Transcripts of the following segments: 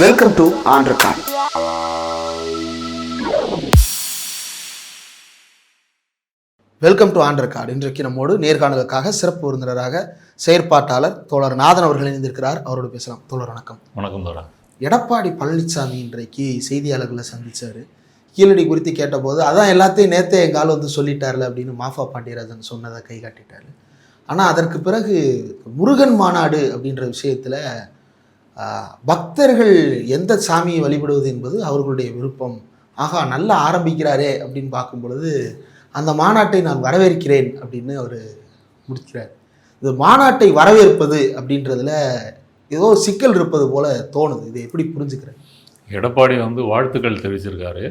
Welcome to record welcome to on record இன்றைக்கு நம்மோடு நேர்காணலுக்காக சிறப்பு விருந்தினராக செயற்பாட்டாளர் தோழர் நாதன் அவர்கள் இணைந்திருக்கிறார். அவரோடு பேசலாம். தோழர் வணக்கம். வணக்கம் தோரா எடப்பாடி பழனிசாமி இன்றைக்கு செய்தியாளர்களை சந்திச்சாரு. கீழடி குறித்து கேட்டபோது அதான் எல்லாத்தையும் நேத்தே எங்கள் ஆள் வந்து சொல்லிட்டார்ல அப்படின்னு மாஃபா பாண்டியராஜன் சொன்னதை கை காட்டிட்டாரு. ஆனால் அதற்கு பிறகு முருகன் மாநாடு அப்படின்ற விஷயத்தில் பக்தர்கள் எந்த சாமியை வழிபடுவது என்பது அவர்களுடைய விருப்பம். ஆகா நல்லா ஆரம்பிக்கிறாரே அப்படின்னு பார்க்கும் பொழுது அந்த மாநாட்டை நான் வரவேற்கிறேன் அப்படின்னு அவர் முடிக்கிறார் இந்த மாநாட்டை வரவேற்பது அப்படின்றதுல ஏதோ சிக்கல் இருப்பது போல தோணுது. இதை எப்படி புரிஞ்சுக்கிறேன்? எடப்பாடி வந்து வாழ்த்துக்கள் தெரிவிச்சிருக்காரு.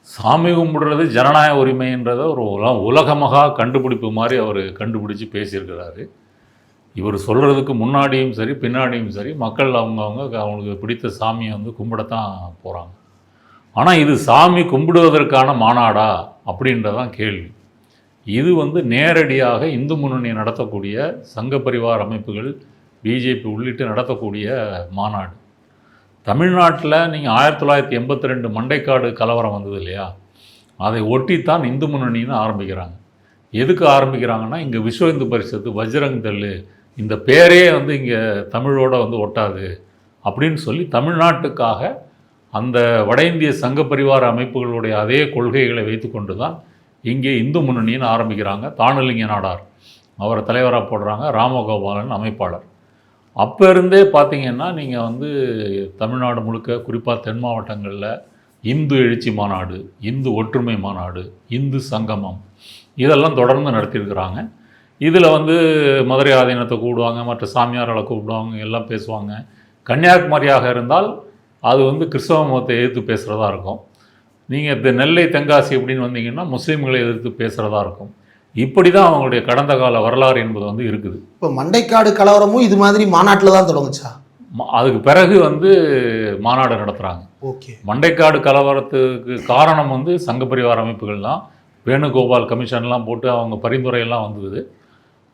சாமி கும்பிடுறது ஜனநாயக உரிமைன்றதை ஒரு உல கண்டுபிடிப்பு மாதிரி அவர் கண்டுபிடிச்சு பேசியிருக்கிறாரு. இவர் சொல்கிறதுக்கு முன்னாடியும் சரி பின்னாடியும் சரி மக்கள் அவங்கவுங்க அவங்களுக்கு பிடித்த சாமியை வந்து கும்பிடத்தான் போகிறாங்க ஆனால் இது சாமி கும்பிடுவதற்கான மாநாடா அப்படின்றதான் கேள்வி. இது வந்து நேரடியாக இந்து முன்னணி நடத்தக்கூடிய சங்க பரிவார் அமைப்புகள் பிஜேபி உள்ளிட்டு நடத்தக்கூடிய மாநாடு. தமிழ்நாட்டில் நீங்கள் ஆயிரத்தி தொள்ளாயிரத்தி எண்பத்தி ரெண்டு மண்டைக்காடு கலவரம் வந்தது இல்லையா? அதை ஒட்டித்தான் இந்து முன்னணின்னு ஆரம்பிக்கிறாங்க. எதுக்கு ஆரம்பிக்கிறாங்கன்னா இங்கே விஸ்வ இந்து பரிஷத்து வஜ்ரங் தள்ளு இந்த பேரே வந்து இங்கே தமிழோட வந்து ஒட்டாது அப்படின்னு சொல்லி தமிழ்நாட்டுக்காக அந்த வட இந்திய சங்க பரிவார அமைப்புகளுடைய அதே கொள்கைகளை வைத்துக்கொண்டு தான் இங்கே இந்து முன்னணின்னு ஆரம்பிக்கிறாங்க. தானுலிங்க நாடார் அவரை தலைவராக போடுறாங்க. ராமகோபாலன் அமைப்பாளர். அப்போ இருந்தே பார்த்தீங்கன்னா நீங்கள் வந்து தமிழ்நாடு முழுக்க குறிப்பாக தென் மாவட்டங்களில் இந்து எழுச்சி மாநாடு இந்து ஒற்றுமை மாநாடு இந்து சங்கமம் இதெல்லாம் தொடர்ந்து நடத்தியிருக்கிறாங்க. இதில் வந்து மதுரை ஆதீனத்தை கூப்பிடுவாங்க மற்ற சாமியார்களை கூப்பிடுவாங்க எல்லாம் பேசுவாங்க. கன்னியாகுமரியாக இருந்தால் அது வந்து கிறிஸ்தவ மதத்தை எதிர்த்து பேசுகிறதா இருக்கும். நீங்கள் இந்த நெல்லை தென்காசி அப்படின்னு வந்தீங்கன்னா முஸ்லீம்களை எதிர்த்து பேசுகிறதா இருக்கும். இப்படி தான் அவங்களுடைய கடந்த கால வரலாறு என்பது வந்து இருக்குது. இப்போ மண்டைக்காடு கலவரமும் இது மாதிரி மாநாட்டில் தான் தொடங்குச்சா? ம- அதுக்கு பிறகு வந்து மாநாடு நடத்துகிறாங்க ஓகே. மண்டைக்காடு கலவரத்துக்கு காரணம் வந்து சங்க பரிவார அமைப்புகள் தான் வேணுகோபால் கமிஷன்லாம் போட்டு அவங்க பரிந்துரையெல்லாம் வந்தது.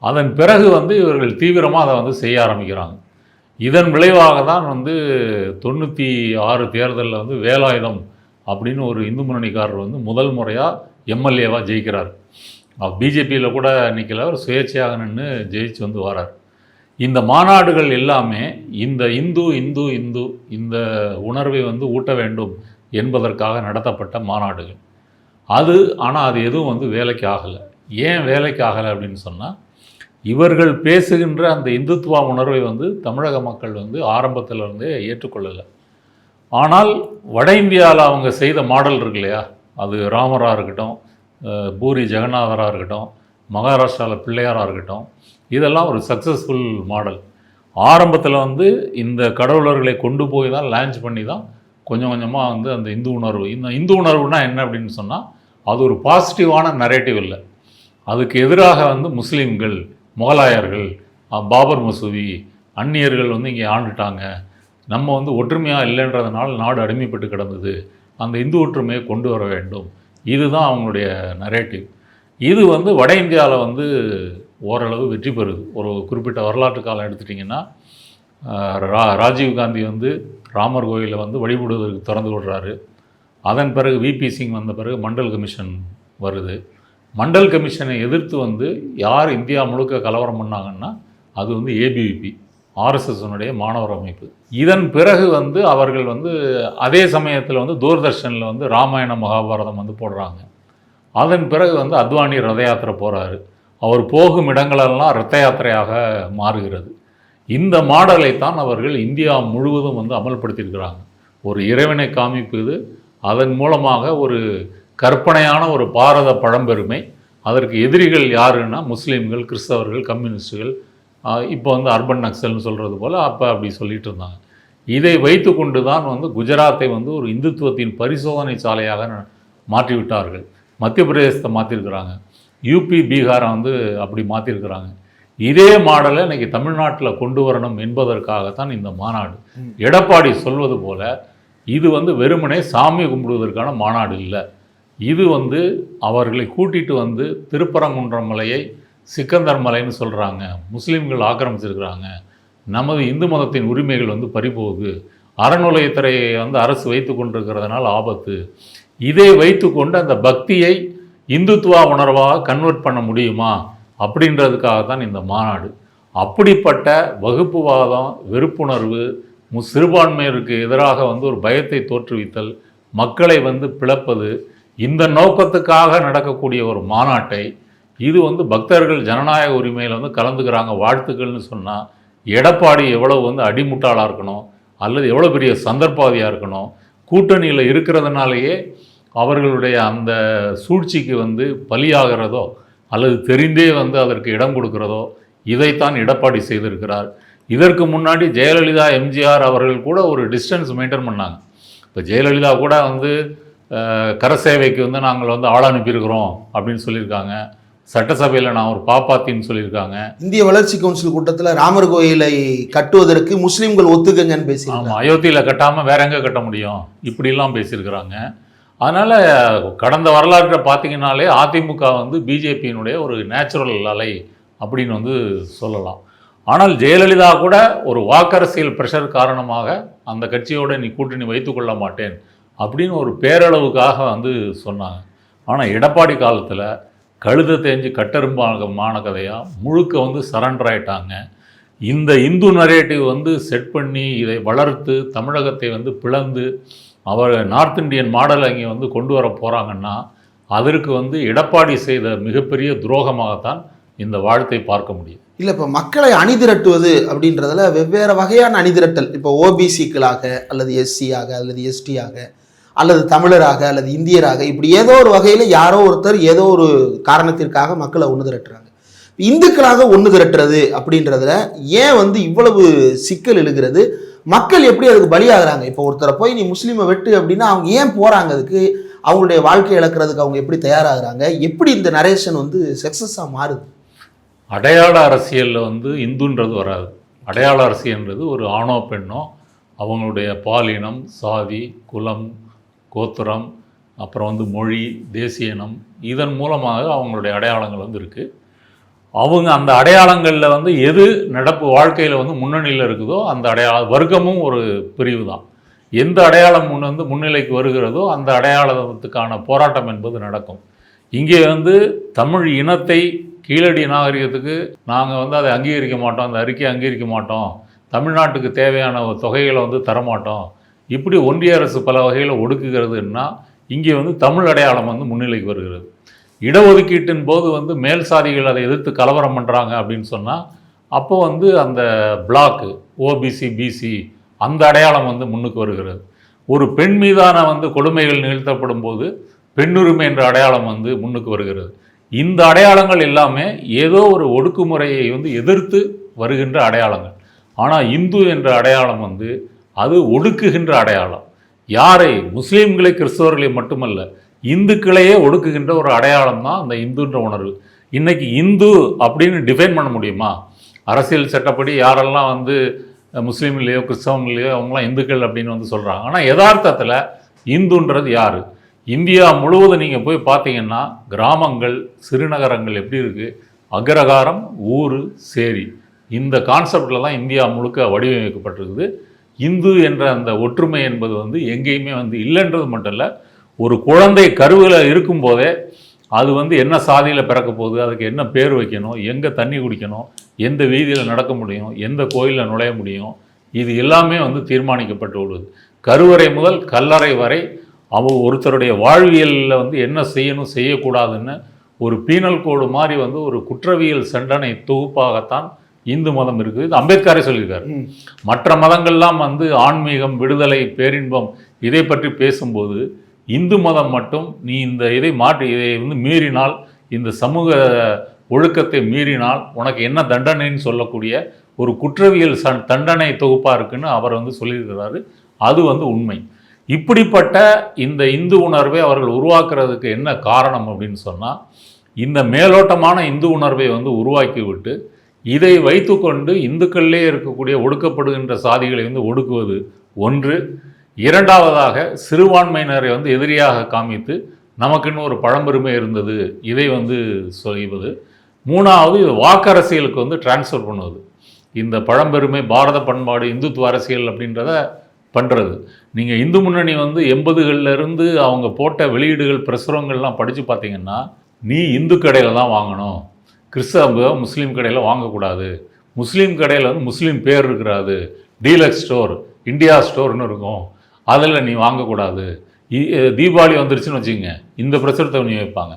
அதன் பிறகு வந்து இவர்கள் தீவிரமாக அதை வந்து செய்ய ஆரம்பிக்கிறாங்க. இதன் விளைவாக தான் வந்து தொண்ணூற்றி ஆறு தேர்தலில் வந்து வேலாயுதம் அப்படின்னு ஒரு இந்து முன்னணிக்காரர் வந்து முதல் முறையாக எம்எல்ஏவாக ஜெயிக்கிறார். பிஜேபியில் கூட நிற்கல அவர் சுயேட்சையாக நின்று ஜெயிச்சு வந்து வரார். இந்த மாநாடுகள் எல்லாமே இந்த இந்து இந்து இந்து இந்த உணர்வை வந்து ஊட்ட வேண்டும் என்பதற்காக நடத்தப்பட்ட மாநாடுகள். அது ஆனால் அது எதுவும் வந்து வேலைக்கு ஆகலை. ஏன் வேலைக்கு ஆகலை அப்படின்னு சொன்னால் இவர்கள் பேசுகின்ற அந்த இந்துத்துவ உணர்வை வந்து தமிழக மக்கள் வந்து ஆரம்பத்திலிருந்தே ஏற்றுக்கொள்ளலை. ஆனால் வட இந்தியாவில் அவங்க செய்த மாடல் இருக்கு இல்லையா? அது ராமராக இருக்கட்டும் பூரி ஜெகநாதராக இருக்கட்டும் மகாராஷ்டிராவில் பிள்ளையாராக இருக்கட்டும் இதெல்லாம் ஒரு சக்ஸஸ்ஃபுல் மாடல் ஆரம்பத்தில் வந்து இந்த கடவுளர்களை கொண்டு போய் தான் லான்ச் பண்ணி தான் கொஞ்சம் கொஞ்சமாக வந்து அந்த இந்து உணர்வு இந்த இந்து உணர்வுனா என்ன அப்படின்னு சொன்னால் அது ஒரு பாசிட்டிவான நரேட்டிவ் இல்லை. அதுக்கு எதிராக வந்து முஸ்லீம்கள் முகலாயர்கள் பாபர் மசூதி அந்நியர்கள் வந்து இங்கே ஆண்டுட்டாங்க. நம்ம வந்து ஒற்றுமையாக இல்லைன்றதுனால நாடு அடிமைப்பட்டு கிடந்தது. அந்த இந்து ஒற்றுமையை கொண்டு வர வேண்டும். இதுதான் அவங்களுடைய நரேட்டிவ் இது வந்து வட இந்தியாவில் வந்து ஓரளவு வெற்றி பெறுது. ஒரு குறிப்பிட்ட வரலாற்று காலம் எடுத்துட்டிங்கன்னா ரா ராஜீவ் காந்தி வந்து ராமர் கோயிலை வந்து வழிபடுவதற்கு திறந்து விடுறாரு. அதன் பிறகு விபி சிங் வந்த பிறகு மண்டல் கமிஷன் வருது. மண்டல் கமிஷனை எதிர்த்து வந்து யார் இந்தியா முழுக்க கலவரம் பண்ணாங்கன்னா அது வந்து ஏபிவிபி ஆர்எஸ்எஸ்னுடைய மாணவர் அமைப்பு. இதன் பிறகு வந்து அவர்கள் வந்து அதே சமயத்தில் வந்து தூர்தர்ஷனில் வந்து ராமாயண மகாபாரதம் வந்து போடுறாங்க. அதன் பிறகு வந்து அத்வானி ரத யாத்திரை போகிறாரு அவர் போகும் இடங்களெல்லாம் ரத்த யாத்திரையாக மாறுகிறது. இந்த மாடலை தான் அவர்கள் இந்தியா முழுவதும் வந்து அமல்படுத்தியிருக்கிறாங்க. ஒரு இறைவனை காமிப்பது அதன் மூலமாக ஒரு கற்பனையான ஒரு பாரத பழம்பெருமை. அதற்கு எதிரிகள் யாருன்னா முஸ்லீம்கள் கிறிஸ்தவர்கள் கம்யூனிஸ்டுகள் இப்போ வந்து அர்பன் நக்சல்னு சொல்கிறது போல் அப்போ அப்படி சொல்லிட்டு இருந்தாங்க. இதை வைத்துக்கொண்டு தான் வந்து குஜராத்தை வந்து ஒரு இந்துத்துவத்தின் பரிசோதனை சாலையாக ந- மாற்றி விட்டார்கள் மத்திய பிரதேசத்தை மாற்றிருக்கிறாங்க யூபி பீகாரை வந்து அப்படி மாற்றிருக்கிறாங்க இதே மாடலை இன்னைக்கு தமிழ்நாட்டில் கொண்டு வரணும் என்பதற்காகத்தான் இந்த மாநாடு. எடப்பாடி சொல்வது போல இது வந்து வெறுமனே சாமி கும்பிடுவதற்கான மாநாடு இல்லை. இது வந்து அவர்களை கூட்டிட்டு வந்து திருப்பரங்குன்றம் மலையை சிக்கந்தர் மலைன்னு சொல்கிறாங்க முஸ்லீம்கள் ஆக்கிரமிச்சிருக்கிறாங்க. நமது இந்து மதத்தின் உரிமைகள் வந்து பறிபோகுது. அறநிலையத்துறையை வந்து அரசு வைத்து கொண்டிருக்கிறதுனால ஆபத்து. இதை வைத்துக்கொண்டு அந்த பக்தியை இந்துத்துவா உணர்வாக கன்வெர்ட் பண்ண முடியுமா? அப்படின்றதுக்காக தான் இந்த மாநாடு. அப்படிப்பட்ட வகுப்புவாதம் வெறுப்புணர்வு மு சிறுபான்மையருக்கு எதிராக வந்து ஒரு பயத்தை தோற்றுவித்தல் மக்களை வந்து பிளப்பது இந்த நோக்கத்துக்காக நடக்கக்கூடிய ஒரு மாநாட்டை இது வந்து பக்தர்கள் ஜனநாயக உரிமையில் வந்து கலந்துக்கிறாங்க வாழ்த்துக்கள்னு சொன்னால் எடப்பாடி எவ்வளவு வந்து அடிமுட்டாளாக இருக்கணும் அல்லது எவ்வளோ பெரிய சந்தர்ப்பாதியாக இருக்கணும் கூட்டணியில் இருக்கிறதுனாலேயே அவர்களுடைய அந்த சூழ்ச்சிக்கு வந்து பலியாகிறதோ அல்லது தெரிந்தே வந்து அதற்கு இடம் கொடுக்கிறதோ இதைத்தான் எடப்பாடி செய்திருக்கிறார். இதற்கு முன்னாடி ஜெயலலிதா எம்ஜிஆர் அவர்கள் கூட ஒரு டிஸ்டன்ஸ் மெயின்டைன் பண்ணாங்க. இப்போ ஜெயலலிதா கூட வந்து கரசேவைக்கு வந்து நாங்கள் வந்து ஆள் அனுப்பியிருக்கிறோம் அப்படின்னு சொல்லியிருக்காங்க. சட்டசபையில் நான் ஒரு பாப்பாத்தின்னு சொல்லியிருக்காங்க. இந்திய வளர்ச்சி கவுன்சில் கூட்டத்தில் ராமர் கோயிலை கட்டுவதற்கு முஸ்லிம்கள் ஒத்துக்கங்கன்னு பேசியிருக்காங்க. ஆமாம் அயோத்தியில் கட்டாமல் வேற எங்கே கட்ட முடியும்? இப்படிலாம் பேசியிருக்கிறாங்க. அதனால் கடந்த வரலாற்றை பார்த்தீங்கன்னாலே அதிமுக வந்து பிஜேபியினுடைய ஒரு நேச்சுரல் அலை அப்படின்னு வந்து சொல்லலாம். ஆனால் ஜெயலலிதா கூட ஒரு வாக்கரசியல் ப்ரெஷர் காரணமாக அந்த கட்சியோட நீ கூட்டணி வைத்துக்கொள்ள மாட்டேன். அப்படின்னு ஒரு பேரளவுக்காக வந்து சொன்னாங்க. ஆனால் எடப்பாடி காலத்தில் கழுத தேஞ்சு கட்டெரும்பான கதையாக முழுக்க வந்து சரண்டர் ஆயிட்டாங்க. இந்த இந்து நரேட்டிவ் வந்து செட் பண்ணி இதை வளர்த்து தமிழகத்தை வந்து பிளந்து அவர் நார்த் இந்தியன் மாடல் அங்கே வந்து கொண்டு வர போகிறாங்கன்னா அதற்கு வந்து எடப்பாடி செய்த மிகப்பெரிய துரோகமாகத்தான் இந்த வாழ்த்தை பார்க்க முடியும். இல்லை இப்போ மக்களை அணிதிரட்டுவது அப்படின்றதுல வெவ்வேறு வகையான அணிதிரட்டல். இப்போ ஓபிசிக்களாக அல்லது எஸ்சியாக அல்லது எஸ்டியாக அல்லது தமிழராக அல்லது இந்தியராக இப்படி ஏதோ ஒரு வகையில் யாரோ ஒருத்தர் ஏதோ ஒரு காரணத்திற்காக மக்களை ஒன்று திரட்டுறாங்க. இந்துக்களாக ஒன்று திரட்டுறது அப்படின்றதுல ஏன் வந்து இவ்வளவு சிக்கல் எழுகிறது? மக்கள் எப்படி அதுக்கு பலியாகிறாங்க? இப்போ ஒருத்தரை போய் நீ முஸ்லீமை வெட்டு அப்படின்னா அவங்க ஏன் போகிறாங்க அதுக்கு? அவங்களுடைய வாழ்க்கை இழக்கிறதுக்கு அவங்க எப்படி தயாராகிறாங்க? எப்படி இந்த நரேஷன் வந்து சக்ஸஸாக மாறுது? அடையாள அரசியலில் வந்து இந்துன்றது வராது. அடையாள அரசியல்ன்றது ஒரு ஆணோ பெண்ணோ அவங்களுடைய பாலினம் சாதி குலம் கோத்திரம் அப்புறம் வந்து மொழி தேசிய இனம் இதன் மூலமாக அவங்களுடைய அடையாளங்கள் வந்து இருக்குது அவங்க அந்த அடையாளங்களில் வந்து எது நடப்பு வாழ்க்கையில் வந்து முன்னணியில் இருக்குதோ அந்த அடையாள வர்க்கமும் ஒரு பிரிவு தான். எந்த அடையாளம் முன் வந்து முன்னிலைக்கு வருகிறதோ அந்த அடையாளத்துக்கான போராட்டம் என்பது நடக்கும். இங்கே வந்து தமிழ் இனத்தை கீழடி நாகரிகத்துக்கு நாங்கள் வந்து அதை அங்கீகரிக்க மாட்டோம் அந்த அறிக்கையை அங்கீகரிக்க மாட்டோம். தமிழ்நாட்டுக்கு தேவையான ஒரு தொகைகளை வந்து தரமாட்டோம். இப்படி ஒன்றிய அரசு பல வகையில் ஒடுக்குகிறதுன்னா இங்கே வந்து தமிழ் அடையாளம் வந்து முன்னிலைக்கு வருகிறது. இடஒதுக்கீட்டின் போது வந்து மேல் சாதிகள் அதை எதிர்த்து கலவரம் பண்ணுறாங்க அப்படின்னு சொன்னால் அப்போ வந்து அந்த பிளாக்கு ஓபிசி பிசி அந்த அடையாளம் வந்து முன்னுக்கு வருகிறது. ஒரு பெண் மீதான வந்து கொடுமைகள் நிகழ்த்தப்படும் போது பெண்ணுரிமை என்ற அடையாளம் வந்து முன்னுக்கு வருகிறது. இந்த அடையாளங்கள் எல்லாமே ஏதோ ஒரு ஒடுக்குமுறையை வந்து எதிர்த்து வருகின்ற அடையாளங்கள். ஆனால் இந்து என்ற அடையாளம் வந்து அது ஒடுக்குகின்ற அடையாளம். யாரை? முஸ்லீம்களை கிறிஸ்தவர்களை மட்டுமல்ல இந்துக்களையே ஒடுக்குகின்ற ஒரு அடையாளம் தான் அந்த இந்துன்ற உணர்வு. இன்றைக்கி இந்து அப்படின்னு டிஃபைன் பண்ண முடியுமா? அரசியல் சட்டப்படி யாரெல்லாம் வந்து முஸ்லீம் இல்லையோ கிறிஸ்தவம் இல்லையோ அவங்களாம் இந்துக்கள் அப்படின்னு வந்து சொல்கிறாங்க ஆனால் யதார்த்தத்தில் இந்துன்றது யார்? இந்தியா முழுவதும் நீங்கள் போய் பார்த்தீங்கன்னா கிராமங்கள் சிறுநகரங்கள் எப்படி இருக்குது அக்ரகாரம் ஊர் சேரி. இந்த கான்செப்டில் தான் இந்தியா முழுக்க வடிவமைக்கப்பட்டிருக்குது. இந்து என்ற அந்த ஒற்றுமை என்பது வந்து எங்கேயுமே வந்து இல்லைன்றது மட்டும் இல்லை ஒரு குழந்தை கருவில் இருக்கும்போதே அது வந்து என்ன சாதியில் பிறக்க போகுது அதுக்கு என்ன பேர் வைக்கணும் எங்கே தண்ணி குடிக்கணும் எந்த வீதியில் நடக்க முடியும் எந்த கோயிலில் நுழைய முடியும் இது எல்லாமே வந்து தீர்மானிக்கப்பட்டு விடுது. கருவறை முதல் கல்லறை வரை அவ ஒருத்தருடைய வாழ்வியலில் வந்து என்ன செய்யணும் செய்யக்கூடாதுன்னு ஒரு பீனல் கோடு மாதிரி வந்து ஒரு குற்றவியல் சண்டனை தொகுப்பாகத்தான் இந்து மதம் இருக்குது. இது அம்பேத்கரே சொல்லியிருக்காரு. மற்ற மதங்கள்லாம் வந்து ஆன்மீகம் விடுதலை பேரின்பம் இதை பற்றி பேசும்போது இந்து மதம் மட்டும் நீ இந்த இதை மாற்றி இதை வந்து மீறினால் இந்த சமூக ஒழுக்கத்தை மீறினால் உனக்கு என்ன தண்டனைன்னு சொல்லக்கூடிய ஒரு குற்றவியல் ச தண்டனை தொகுப்பாக இருக்குன்னு அவர் வந்து சொல்லியிருக்கிறாரு. அது வந்து உண்மை. இப்படிப்பட்ட இந்த இந்து உணர்வை அவர்கள் உருவாக்குறதுக்கு என்ன காரணம் அப்படின்னு சொன்னால் இந்த மேலோட்டமான இந்து உணர்வை வந்து உருவாக்கி விட்டு இதை வைத்துக்கொண்டு இந்துக்களிலே இருக்கக்கூடிய ஒடுக்கப்படுகின்ற சாதிகளை வந்து ஒடுக்குவது ஒன்று. இரண்டாவதாக சிறுபான்மையினரை வந்து எதிரியாக காமித்து நமக்குன்னு ஒரு பழம்பெருமை இருந்தது இதை வந்து செய்வது மூணாவது இது வாக்கரசியலுக்கு வந்து டிரான்ஸ்ஃபர் பண்ணுவது. இந்த பழம்பெருமை பாரத பண்பாடு இந்துத்துவ அரசியல் அப்படின்றத பண்ணுறது நீங்கள் இந்து முன்னணி வந்து எண்பதுகள்ல இருந்து அவங்க போட்ட வெளியீடுகள் பிரசுரங்கள்லாம் படித்து பார்த்தீங்கன்னா நீ இந்து கடையில் தான் வாங்கணும். கிறிஸ்தவ முஸ்லீம் கடையில் வாங்கக்கூடாது. முஸ்லீம் கடையில் வந்து முஸ்லீம் பேர் இருக்கிறாது. டீலக்ஸ் ஸ்டோர் இந்தியா ஸ்டோர்னு இருக்கும். அதில் நீ வாங்கக்கூடாது. தீபாவளி வந்துருச்சுன்னு வச்சுக்கோங்க. இந்த பிரசுரத்தை நீ வைப்பாங்க.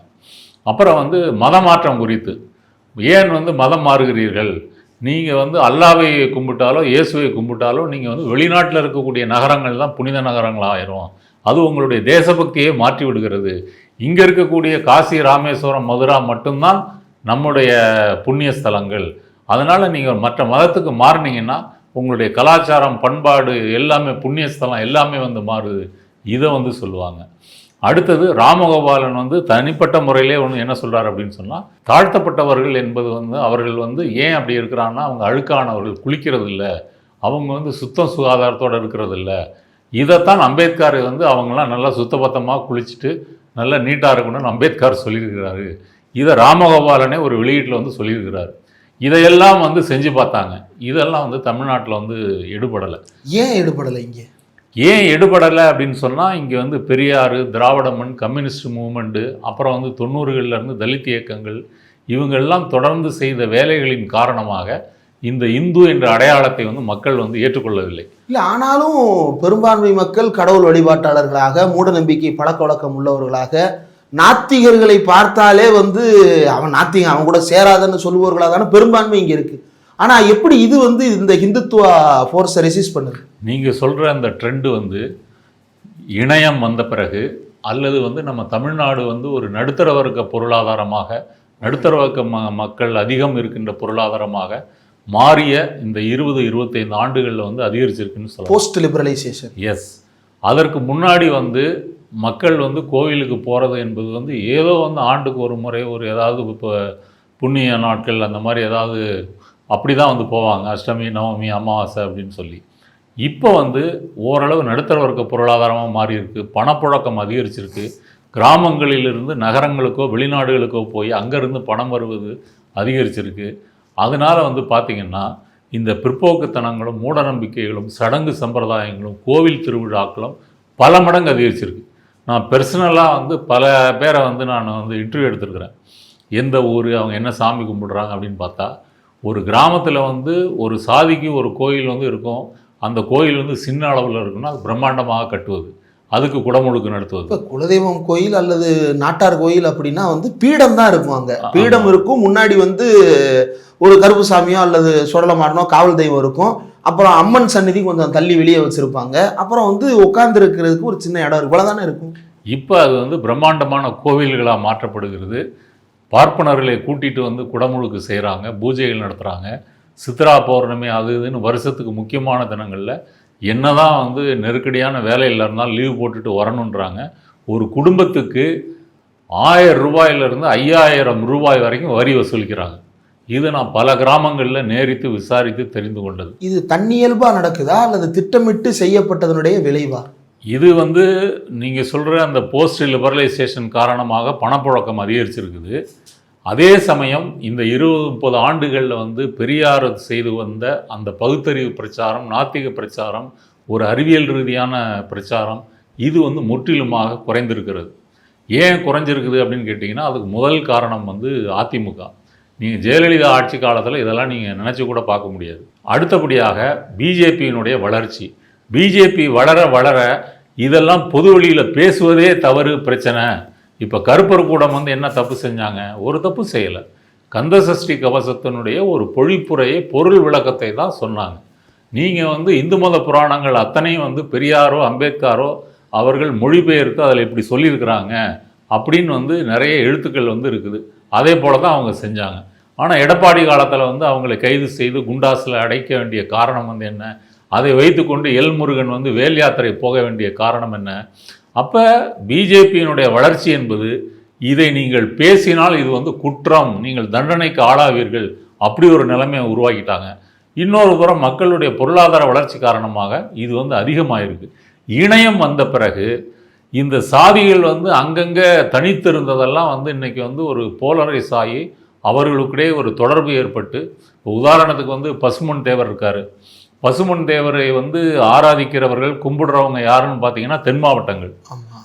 அப்புறம் வந்து மதமாற்றம் குறித்து. ஏன் வந்து மதம் மாறுகிறீர்கள்? நீங்கள் வந்து அல்லாவை கும்பிட்டாலோ இயேசுவை கும்பிட்டாலோ நீங்கள் வந்து வெளிநாட்டில் இருக்கக்கூடிய நகரங்கள் தான் புனித நகரங்கள் ஆயிரும். அது உங்களுடைய தேசபக்தியை மாற்றி விடுகிறது. இங்கே இருக்கக்கூடிய காசி ராமேஸ்வரம் மதுரா மட்டும்தான் நம்முடைய புண்ணிய ஸ்தலங்கள் அதனால் நீங்கள் மற்ற மதத்துக்கு மாறினீங்கன்னா உங்களுடைய கலாச்சாரம் பண்பாடு எல்லாமே புண்ணிய ஸ்தலம் எல்லாமே வந்து மாறுது. இதை வந்து சொல்லுவாங்க. அடுத்தது ராமகோபாலன் வந்து தனிப்பட்ட முறையிலே ஒன்று என்ன சொல்கிறார் அப்படின்னு சொன்னால் தாழ்த்தப்பட்டவர்கள் என்பது வந்து அவர்கள் வந்து ஏன் அப்படி இருக்கிறாங்கன்னா அவங்க அழுக்கானவர்கள் குளிக்கிறது இல்லை அவங்க வந்து சுத்தம் சுகாதாரத்தோடு இருக்கிறது இல்லை இதைத்தான் அம்பேத்கர் வந்து அவங்களாம் நல்லா சுத்தபத்தமாக குளிச்சுட்டு நல்லா நீட்டாக இருக்கணும்னு அம்பேத்கர் சொல்லியிருக்கிறாரு. இதை ராமகோபாலனே ஒரு வெளியீட்டில் வந்து சொல்லியிருக்கிறாரு. இதையெல்லாம் வந்து செஞ்சு பார்த்தாங்க. இதெல்லாம் வந்து தமிழ்நாட்டில் வந்து எடுபடலை. ஏன் ஈடுபடலை இங்கே? ஏன் எடுபடலை அப்படின்னு சொன்னால் இங்கே வந்து பெரியார் திராவிடமன் கம்யூனிஸ்ட் மூமெண்ட்டு அப்புறம் வந்து தொண்ணூறுகள்ல இருந்து தலித் இயக்கங்கள் இவங்கெல்லாம் தொடர்ந்து செய்த வேலைகளின் காரணமாக இந்த இந்து என்ற அடையாளத்தை வந்து மக்கள் வந்து ஏற்றுக்கொள்ளவில்லை. இல்லை ஆனாலும் பெரும்பான்மை மக்கள் கடவுள் வழிபாட்டாளர்களாக மூட நம்பிக்கை பழக்க வழக்கம் உள்ளவர்களாக நாத்திகர்களை பார்த்தாலே வந்து அவன் நாத்திகன் அவன் கூட சேராதன்னு சொல்லுபவர்களாக தானே? பெரும்பான்மை இங்கே இருக்கு. ஆனால் எப்படி இது வந்து இந்த ஹிந்துத்துவா ஃபோர்ஸை ரெசிஸ்ட் பண்ணுது? நீங்கள் சொல்கிற அந்த ட்ரெண்டு வந்து இணையம் வந்த பிறகு அல்லது வந்து நம்ம தமிழ்நாடு வந்து ஒரு நடுத்தர வர்க்க பொருளாதாரமாக நடுத்தர வர்க்க ம மக்கள் அதிகம் இருக்கின்ற பொருளாதாரமாக மாறிய இந்த இருபது இருபத்தைந்து ஆண்டுகளில் வந்து அதிகரிச்சிருக்குன்னு சொல்லலாம். போஸ்ட் லிபரலைசேஷன் எஸ் அதற்கு முன்னாடி வந்து மக்கள் வந்து கோவிலுக்கு போகிறது என்பது வந்து ஏதோ வந்து ஆண்டுக்கு ஒரு முறை ஒரு ஏதாவது இப்போ புண்ணிய நாட்கள் அந்த மாதிரி ஏதாவது அப்படி தான் வந்து போவாங்க. அஷ்டமி நவமி அமாவாசை அப்படின்னு சொல்லி. இப்போ வந்து ஓரளவு நடுத்தர வர்க்க பொருளாதாரமாக மாறியிருக்கு. பணப்புழக்கம் அதிகரிச்சிருக்கு. கிராமங்களிலிருந்து நகரங்களுக்கோ வெளிநாடுகளுக்கோ போய் அங்கேருந்து பணம் வருவது அதிகரிச்சிருக்கு. அதனால் வந்து பார்த்திங்கன்னா இந்த பிற்போக்குத்தனங்களும் மூடநம்பிக்கைகளும் சடங்கு சம்பிரதாயங்களும் கோவில் திருவிழாக்களும் பல மடங்கு அதிகரிச்சிருக்கு. நான் பர்சனலாக வந்து பல பேரை வந்து நான் வந்து இன்டர்வியூ எடுத்திருக்கிறேன். எந்த ஊர் அவங்க என்ன சாமி கும்பிடுறாங்க அப்படின்னு பார்த்தா ஒரு கிராமத்தில் வந்து ஒரு சாதிக்கு ஒரு கோயில் வந்து இருக்கும். அந்த கோயில் வந்து சின்ன அளவில் இருக்குன்னா அது பிரம்மாண்டமாக கட்டுவது. அதுக்கு குடமுழுக்கு நடத்துவது. இப்போ குலதெய்வம் கோயில் அல்லது நாட்டார் கோயில் அப்படின்னா வந்து பீடம் தான் இருக்கும் அங்கே. பீடம் இருக்கும். முன்னாடி வந்து ஒரு கருப்பு சாமியோ அல்லது சுடலமாடனோ காவல் தெய்வம் இருக்கும். அப்புறம் அம்மன் சந்நிதி கொஞ்சம் தள்ளி வெளியே வச்சுருப்பாங்க. அப்புறம் வந்து உட்காந்துருக்கிறதுக்கு ஒரு சின்ன இடம் இருக்கு. தானே இருக்கும்? இப்போ அது வந்து பிரம்மாண்டமான கோவில்களாக மாற்றப்படுகிறது. பார்ப்பனர்களை கூட்டிகிட்டு வந்து குடமுழுக்கு செய்கிறாங்க பூஜைகள் நடத்துகிறாங்க சித்ரா பௌர்ணமி அது இதுன்னு வருஷத்துக்கு முக்கியமான தினங்களில் என்ன தான் வந்து நெருக்கடியான வேலையில் இருந்தாலும் லீவ் போட்டுட்டு வரணுன்றாங்க ஒரு குடும்பத்துக்கு ஆயிரம் ரூபாயிலிருந்து ஐயாயிரம் ரூபாய் வரைக்கும் வரி வசூலிக்கிறாங்க. இது நான் பல கிராமங்களில் நேரிட்டு விசாரித்து தெரிந்து கொண்டது. இது தன்னியல்பா நடக்குதா அல்லது திட்டமிட்டு செய்யப்பட்டதனுடைய விளைவா? இது வந்து நீங்கள் சொல்கிற அந்த போஸ்ட் லிபரலைசேஷன் காரணமாக பணப்புழக்கம் அதிகரிச்சிருக்குது. அதே சமயம் இந்த இருபது முப்பது ஆண்டுகளில் வந்து பெரியார் செய்து வந்த அந்த பகுத்தறிவு பிரச்சாரம் நாத்திக பிரச்சாரம் ஒரு அறிவியல் ரீதியான பிரச்சாரம் இது வந்து முற்றிலுமாக குறைந்திருக்கிறது. ஏன் குறைஞ்சிருக்குது அப்படின்னு கேட்டிங்கன்னா அதுக்கு முதல் காரணம் வந்து அதிமுக. நீங்கள் ஜெயலலிதா ஆட்சி காலத்தில் இதெல்லாம் நீங்கள் நினச்சி கூட பார்க்க முடியாது. அடுத்தபடியாக பிஜேபியினுடைய வளர்ச்சி. பிஜேபி வளர வளர இதெல்லாம் பொது வழியில் பேசுவதே தவறு பிரச்சனை. இப்போ கருப்பர் கூடம் வந்து என்ன தப்பு செஞ்சாங்க? ஒரு தப்பு செய்யலை. கந்தசஷ்டி கவசத்தினுடைய ஒரு பொழிப்புரையை பொருள் விளக்கத்தை தான் சொன்னாங்க. நீங்கள் வந்து இந்து மத புராணங்கள் அத்தனையும் வந்து பெரியாரோ அம்பேத்காரோ அவர்கள் மொழிபெயர்த்து அதில் இப்படி சொல்லியிருக்கிறாங்க அப்படின்னு வந்து நிறைய எழுத்துக்கள் வந்து இருக்குது. அதே போல தான் அவங்க செஞ்சாங்க. ஆனால் எடப்பாடி காலத்தில் வந்து அவங்களை கைது செய்து குண்டாஸில் அடைக்க வேண்டிய காரணம் வந்து என்ன? அதை வைத்துக்கொண்டு எல் முருகன் வந்து வேல் யாத்திரை போக வேண்டிய காரணம் என்ன? அப்போ பிஜேபியினுடைய வளர்ச்சி என்பது இதை நீங்கள் பேசினால் இது வந்து குற்றம் நீங்கள் தண்டனைக்கு ஆளாவீர்கள் அப்படி ஒரு நிலைமையை உருவாக்கிட்டாங்க. இன்னொரு புறம் மக்களுடைய பொருளாதார வளர்ச்சி காரணமாக இது வந்து அதிகமாயிருக்கு. இணையம் வந்த பிறகு இந்த சாதிகள் வந்து அங்கங்கே தனித்திருந்ததெல்லாம் வந்து இன்னைக்கு வந்து ஒரு போலரைஸ் ஆகி அவர்களுக்கிடையே ஒரு தொடர்பு ஏற்பட்டு உதாரணத்துக்கு வந்து பசுமன் தேவர் இருக்கார். பசுமன் தேவரை வந்து ஆராதிக்கிறவர்கள் கும்பிடுறவங்க யாருன்னு பார்த்தீங்கன்னா தென் மாவட்டங்கள்.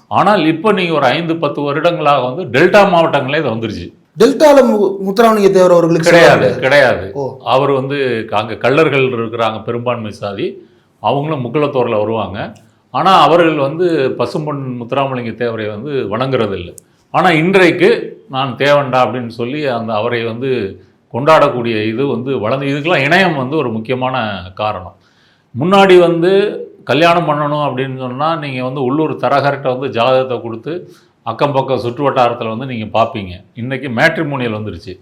ஆனால் இப்போ நீங்கள் ஒரு ஐந்து பத்து வருடங்களாக வந்து டெல்டா மாவட்டங்களே இது வந்துருச்சு. டெல்டால மு- முத்துராமலிங்க தேவர் அவர்களுக்கு கிடையாது கிடையாது. அவர் வந்து அங்கே கள்ளர்கள் இருக்கிறாங்க பெரும்பான்மை சாதி. அவங்களும் முக்குளத்தோரில் வருவாங்க. ஆனால் அவர்கள் வந்து பசும்பொன் முத்துராமலிங்க தேவரை வந்து வணங்குறதில்லை. ஆனால் இன்றைக்கு நான் தேவண்டா அப்படின்னு சொல்லி அந்த அவரை வந்து கொண்டாடக்கூடிய இது வந்து வளர்ந்து இதுக்கெல்லாம் இணையம் வந்து ஒரு முக்கியமான காரணம். முன்னாடி வந்து கல்யாணம் பண்ணணும் அப்படின்னு சொன்னால் நீங்கள் வந்து உள்ளூர் தரகர்கிட்ட வந்து ஜாதகத்தை கொடுத்து அக்கம் பக்கம் சுற்று வட்டாரத்தில் வந்து நீங்கள் பார்ப்பீங்க இன்றைக்கி மேட்ரிமோனியல் வந்துருச்சு.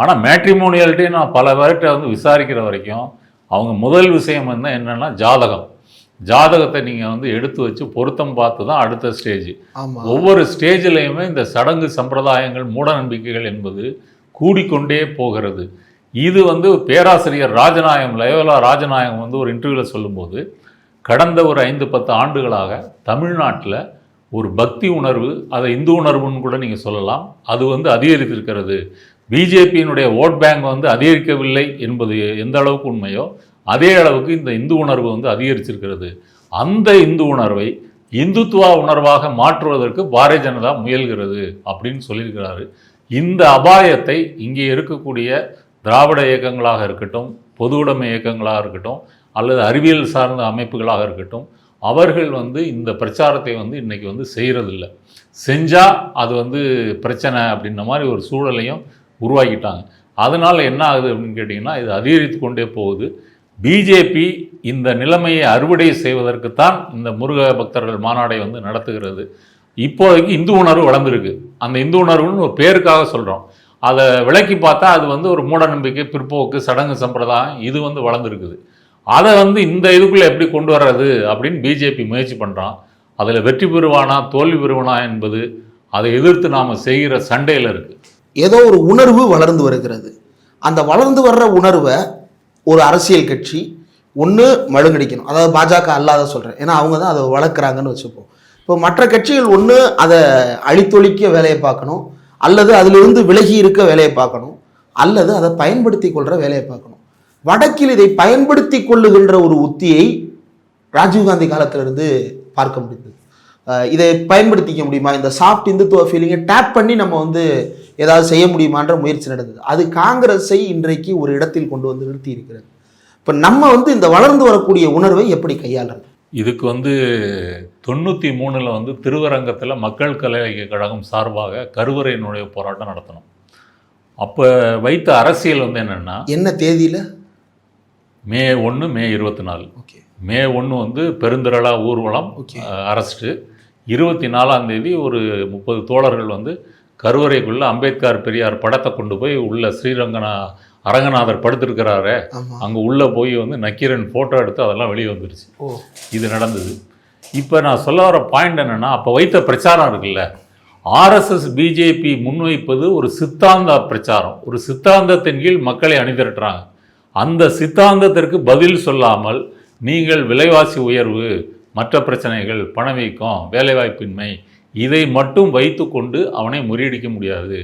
ஆனால் மேட்ரிமோனியல்ட்டே நான் பல பேர்கிட்ட வந்து விசாரிக்கிற வரைக்கும் அவங்க முதல் விஷயம் வந்து என்னென்னா ஜாதகம். ஜாதகத்தை நீங்கள் வந்து எடுத்து வச்சு பொருத்தம் பார்த்து தான் அடுத்த ஸ்டேஜ் ஒவ்வொரு ஸ்டேஜிலையுமே இந்த சடங்கு சம்பிரதாயங்கள் மூட நம்பிக்கைகள் என்பது கூடிக்கொண்டே போகிறது. இது வந்து பேராசிரியர் ராஜநாயகம் லயோலா ராஜநாயகம் வந்து ஒரு இன்டர்வியூவில் சொல்லும்போது கடந்த ஒரு ஐந்து பத்து ஆண்டுகளாக தமிழ்நாட்டில் ஒரு பக்தி உணர்வு அதை இந்து உணர்வுன்னு கூட நீங்கள் சொல்லலாம் அது வந்து அதிகரித்திருக்கிறது. பிஜேபியினுடைய ஓட் பேங்க் வந்து அதிகரிக்கவில்லை என்பது எந்த அளவுக்கு உண்மையோ அதே அளவுக்கு இந்த இந்து உணர்வு வந்து அதிகரிச்சிருக்கிறது. அந்த இந்து உணர்வை இந்துத்துவா உணர்வாக மாற்றுவதற்கு பாரதிய ஜனதா முயல்கிறது அப்படின்னு சொல்லியிருக்கிறாரு. இந்த அபாயத்தை இங்கே இருக்கக்கூடிய திராவிட இயக்கங்களாக இருக்கட்டும் பொது உடைமை இயக்கங்களாக இருக்கட்டும் அல்லது அறிவியல் சார்ந்த அமைப்புகளாக இருக்கட்டும் அவர்கள் வந்து இந்த பிரச்சாரத்தை வந்து இன்றைக்கி வந்து செய்கிறதில்ல செஞ்சால் அது வந்து பிரச்சனை அப்படின்ற மாதிரி ஒரு சூழலையும் உருவாக்கிட்டாங்க. அதனால் என்ன ஆகுது அப்படின்னு கேட்டிங்கன்னா இது அதிகரித்து கொண்டே போகுது. பிஜேபி இந்த நிலைமையை அறுவடை செய்வதற்குத்தான் இந்த முருக பக்தர்கள் மாநாடை வந்து நடத்துகிறது. இப்போதைக்கு இந்து உணர்வு வளர்ந்துருக்கு. அந்த இந்து உணர்வுன்னு ஒரு பேருக்காக சொல்கிறோம் அதை விளக்கி பார்த்தா அது வந்து ஒரு மூடநம்பிக்கை பிற்போக்கு சடங்கு சம்பிரதாயம் இது வந்து வளர்ந்துருக்குது. அதை வந்து இந்த இதுக்குள்ளே எப்படி கொண்டு வர்றது அப்படின்னு பிஜேபி முயற்சி பண்ணுறான் அதில் வெற்றி பெறுவானா தோல்வி பெறுவானா என்பது அதை எதிர்த்து நாம் செய்கிற சண்டையில் இருக்குது ஏதோ ஒரு உணர்வு வளர்ந்து வருகிறது. அந்த வளர்ந்து வர்ற உணர்வை ஒரு அரசியல் கட்சி ஒன்று மழுங்கடிக்கணும். அதாவது பாஜக அல்லாத சொல்கிறேன் ஏன்னா அவங்க தான் அதை வளர்க்குறாங்கன்னு வச்சுப்போம். இப்போ மற்ற கட்சிகள் ஒன்று அதை அழித்தொழிக்க வேலையை பார்க்கணும். அல்லது அதிலிருந்து விலகி இருக்க வேலையை பார்க்கணும். அல்லது அதை பயன்படுத்தி கொள்கிற வேலையை பார்க்கணும். வடக்கில் இதை பயன்படுத்தி கொள்ளுகின்ற ஒரு உத்தியை ராஜீவ்காந்தி காலத்திலிருந்து பார்க்க முடியுது இதை பயன்படுத்திக்க முடியுமா? இந்த சாஃப்ட் இந்துத்துவ ஃபீலிங்கை டேப் பண்ணி நம்ம வந்து ஏதாவது செய்ய முடியுமான்ற முயற்சி நடந்தது. அது காங்கிரஸை இன்றைக்கு ஒரு இடத்தில் கொண்டு வந்து நிறுத்தி இருக்கிறது இப்போ நம்ம வந்து இந்த வளர்ந்து வரக்கூடிய உணர்வை எப்படி கையாளுறது? இதுக்கு வந்து தொண்ணூற்றி மூணில் வந்து திருவரங்கத்தில் மக்கள் கலை கழகம் சார்பாக கருவறை நுழைவு போராட்டம் நடத்தணும். அப்போ வைத்த அரசியல் வந்து என்னென்னா என்ன தேதியில? மே ஒன்று மே இருபத்தி நாலு ஓகே. மே ஒன்று வந்து பெருந்திரளா ஊர்வலம் ஓகே. அரஸ்ட்டு. இருபத்தி நாலாம் தேதி ஒரு முப்பது தோழர்கள் வந்து கருவறைக்குள்ளே அம்பேத்கர் பெரியார் படத்தை கொண்டு போய் உள்ள ஸ்ரீரங்கனா அரங்கநாதர் படுத்திருக்கிறாரே அங்கே உள்ளே போய் வந்து நக்கீரன் ஃபோட்டோ எடுத்து அதெல்லாம் வெளியே வந்துருச்சு. இது நடந்தது. இப்போ நான் சொல்ல வர பாயிண்ட் என்னென்னா அப்போ வைத்த பிரச்சாரம் இருக்குல்ல. ஆர்எஸ்எஸ் பிஜேபி முன்வைப்பது ஒரு சித்தாந்த பிரச்சாரம். ஒரு சித்தாந்தத்தின் கீழ் மக்களை அணிதிரட்டுறாங்க. அந்த சித்தாந்தத்திற்கு பதில் சொல்லாமல் நீங்கள் விலைவாசி உயர்வு மற்ற பிரச்சனைகள் பணவீக்கம் வேலைவாய்ப்பின்மை இதை மட்டும் வைத்துக்கொண்டு அவனை முறியடிக்க முடியாது.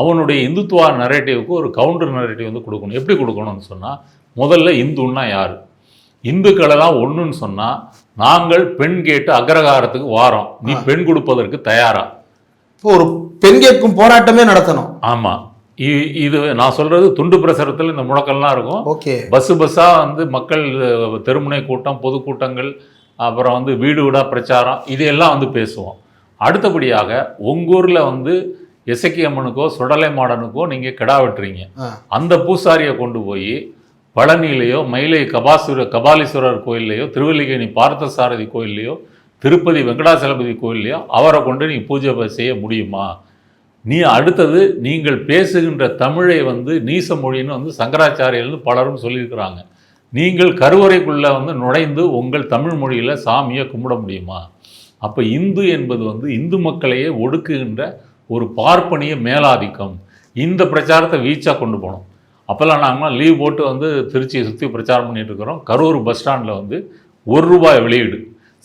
அவனுடைய இந்துத்துவா நரேட்டிவ்க்கு ஒரு கவுண்டர் நரேட்டிவ் வந்து கொடுக்கணும். எப்படி கொடுக்கணும்னு சொன்னால் முதல்ல இந்துன்னா யார்? இந்துக்களெல்லாம் ஒன்றுன்னு சொன்னால் நாங்கள் பெண் கேட்டு அக்ரகாரத்துக்கு வாரோம். நீ பெண் கொடுப்பதற்கு தயாரா? இப்போ ஒரு பெண் கேட்கும் போராட்டமே நடத்தணும். ஆமாம் இது நான் சொல்கிறது துண்டு பிரசுரத்தில் இந்த முழக்கம்லாம் இருக்கும். ஓகே. பஸ்ஸு பஸ்ஸாக வந்து மக்கள் தெருமுனை கூட்டம் பொதுக்கூட்டங்கள் அப்புறம் வந்து வீடு வீடாக பிரச்சாரம் இதையெல்லாம் வந்து பேசுவோம். அடுத்தபடியாக உங்கள் ஊரில் வந்து எசக்கி அம்மனுக்கோ சுடலை மாடனுக்கோ நீங்கள் கிடா வெட்டுறீங்க. அந்த பூசாரியை கொண்டு போய் பழனியிலையோ மயிலை கபாசுர கபாலீஸ்வரர் கோயில்லையோ திருவல்லிக்கேணி பார்த்தசாரதி கோயில்லையோ திருப்பதி வெங்கடாசலபதி கோயில்லையோ அவரை கொண்டு நீ பூஜை செய்ய முடியுமா? நீ அடுத்தது நீங்கள் பேசுகின்ற தமிழை வந்து நீச மொழின்னு வந்து சங்கராச்சாரியர்னு பலரும் சொல்லியிருக்கிறாங்க. நீங்கள் கருவறைக்குள்ளே வந்து நுழைந்து உங்கள் தமிழ் மொழியில் சாமியை கும்பிட முடியுமா? அப்போ இந்து என்பது வந்து இந்து மக்களையே ஒடுக்குகின்ற ஒரு பார்ப்பனிய மேலாதிக்கம். இந்த பிரச்சாரத்தை வீச்சாக கொண்டு போனோம். அப்போல்லாம் நாங்களாம் லீவ் போட்டு வந்து திருச்சியை சுற்றி பிரச்சாரம் பண்ணிகிட்டு இருக்கிறோம் கரூர் பஸ் ஸ்டாண்டில் வந்து ஒரு ரூபாய் வெளியீடு.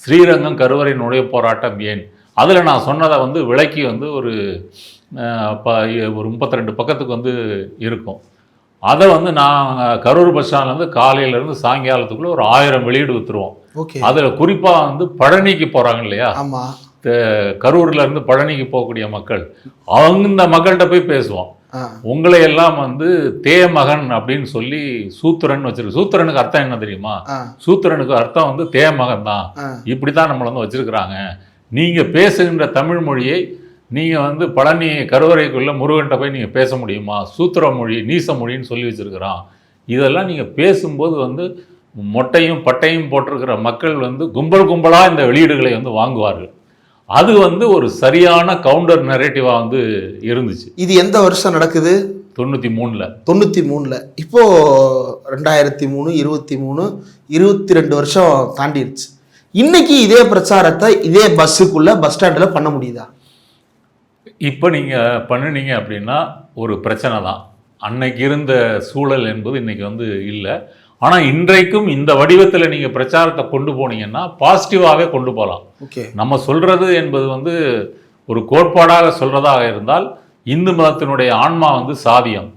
ஸ்ரீரங்கம் கருவறை நுழைய போராட்டம் ஏன்? அதில் நான் சொன்னதை வந்து விளக்கி வந்து ஒரு ப ஒரு முப்பத்தி ரெண்டு பக்கத்துக்கு வந்து இருக்கும். அதை வந்து நான் கரூர் பஸ் ஸ்டாண்ட்லேருந்து காலையிலேருந்து சாயங்காலத்துக்குள்ளே ஒரு ஆயிரம் வெளியீடு விற்றுருவோம் அதில் குறிப்பாக வந்து பழனிக்கு போகிறாங்க இல்லையா? கரூர்ல இருந்து பழனிக்கு போகக்கூடிய மக்கள் அந்த மக்கள்கிட்ட போய் பேசுவோம். உங்களை எல்லாம் வந்து தேமகன் அப்படின்னு சொல்லி சூத்திரன் வச்சிருக்கு சூத்திரனுக்கு அர்த்தம் என்ன தெரியுமா? சூத்திரனுக்கு அர்த்தம் வந்து தேமகன் தான். ஆ. இப்படி தான் நம்மளை வந்து வச்சிருக்கிறாங்க. நீங்க பேசுகின்ற தமிழ் மொழியை நீங்க வந்து பழனி கருவறைக்குள்ள முருகன்ட்ட போய் நீங்க பேச முடியுமா? சூத்திர மொழி நீச மொழின்னு சொல்லி வச்சிருக்கிறான். இதெல்லாம் நீங்க பேசும்போது வந்து மொட்டையும் பட்டையும் போட்டிருக்கிற மக்கள் வந்து கும்பல் கும்பலா இந்த வெளியீடுகளை வந்து வாங்குவார்கள். அது வந்து ஒரு சரியான கவுண்டர் நரேட்டிவா வந்து இருந்துச்சு. இது எந்த வருஷம் நடக்குது? தொண்ணூத்தி மூணுல. தொண்ணூற்றி மூணில். இப்போ ரெண்டாயிரத்தி மூணு இருபத்தி மூணு இருபத்தி ரெண்டு வருஷம் தாண்டிடுச்சு இன்னைக்கு இதே பிரச்சாரத்தை இதே பஸ்ஸுக்குள்ள பஸ் ஸ்டாண்டில் பண்ண முடியுதா? இப்போ நீங்கள் பண்ணுனீங்க அப்படின்னா ஒரு பிரச்சனை தான். அன்னைக்கு இருந்த சூழல் என்பது இன்னைக்கு வந்து இல்லை. ஆனால் இன்றைக்கும் இந்த வடிவத்தில் நீங்கள் பிரச்சாரத்தை கொண்டு போனீங்கன்னா பாசிட்டிவாகவே கொண்டு போகலாம் ஓகே. நம்ம சொல்கிறது என்பது வந்து ஒரு கோட்பாடாக சொல்கிறதாக இருந்தால் இந்து மதத்தினுடைய ஆன்மா வந்து சாதியம்.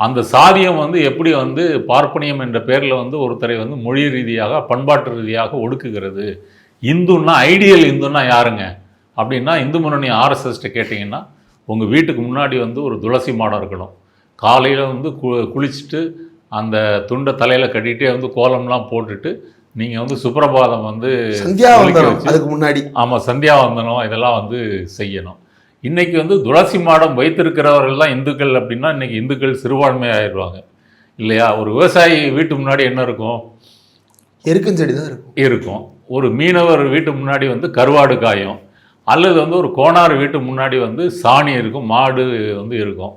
அந்த சாதியம் வந்து எப்படி வந்து பார்ப்பனியம் என்ற பேரில் வந்து ஒருத்தரை வந்து மொழி ரீதியாக பண்பாட்டு ரீதியாக ஒடுக்குகிறது. இந்துன்னா ஐடியல் இந்துன்னா யாருங்க? அப்படின்னா இந்து முன்னணி ஆர்எஸ்எஸ்ட்ட கேட்டிங்கன்னா உங்கள் வீட்டுக்கு முன்னாடி வந்து ஒரு துளசி மாடம் இருக்கணும். காலையில் வந்து கு குளிச்சுட்டு அந்த துண்டை தலையில் கட்டிகிட்டே வந்து கோலம்லாம் போட்டுட்டு நீங்கள் வந்து சுப்பிரபாதம் வந்து சந்தியாவந்தனம் அதுக்கு முன்னாடி. ஆமாம் சந்தியாவந்தனம் இதெல்லாம் வந்து செய்யணும். இன்னைக்கு வந்து துளசி மாடம் வைத்திருக்கிறவர்கள் தான் இந்துக்கள் அப்படின்னா இன்னைக்கு இந்துக்கள் சிறுபான்மை ஆயிடுவாங்க. இல்லையா? ஒரு விவசாயி வீட்டு முன்னாடி என்ன இருக்கும்? எருக்கஞ்செடி தான் இருக்கும். இருக்கும். ஒரு மீனவர் வீட்டு முன்னாடி வந்து கருவாடு காயும். அல்லது வந்து ஒரு கோணார் வீட்டு முன்னாடி வந்து சாணி இருக்கும் மாடு வந்து இருக்கும்.